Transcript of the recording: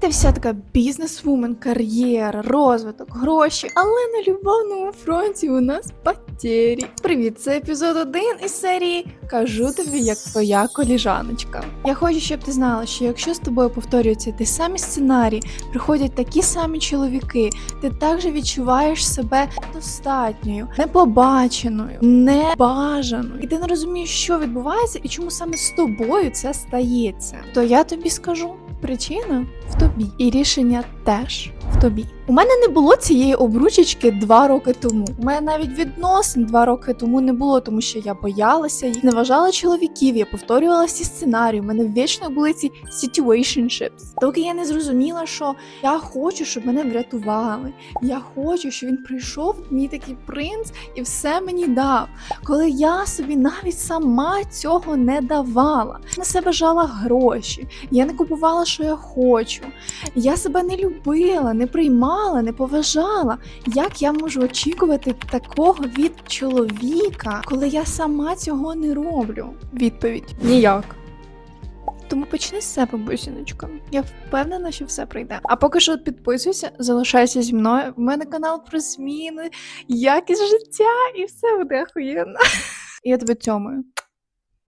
Ти вся така бізнес-вумен, кар'єра, розвиток, гроші, але на любовному фронті у нас потері. Привіт, це епізод один із серії Кажу тобі, як твоя коліжаночка. Я хочу, щоб ти знала, що якщо з тобою повторюються ті самі сценарії, приходять такі самі чоловіки, ти також відчуваєш себе достатньою, непобаченою, небажаною, і ти не розумієш, що відбувається і чому саме з тобою це стається. То я тобі скажу. Причина в тобі, і рішення теж в тобі. У мене не було цієї обручечки два роки тому. У мене навіть відносин два роки тому не було, тому що я боялася їх, не вважала чоловіків. Я повторювала всі сценарії. У мене вічно були ці situationships. Доки я не зрозуміла, що я хочу, щоб мене врятували. Я хочу, щоб він прийшов, мій такий принц, і все мені дав. Коли я собі навіть сама цього не давала, на себе жала гроші. Я не купувала, що я хочу. Я себе не любила, не приймала, не поважала. Як я можу очікувати такого від чоловіка, коли я сама цього не роблю? Відповідь ніяк. Тому почни з себе, бусіночка. Я впевнена, що все прийде. А поки що підписуйся, залишайся зі мною. В мене канал про зміни, якість життя, і все буде охуєнно. Я тебе цьомаю.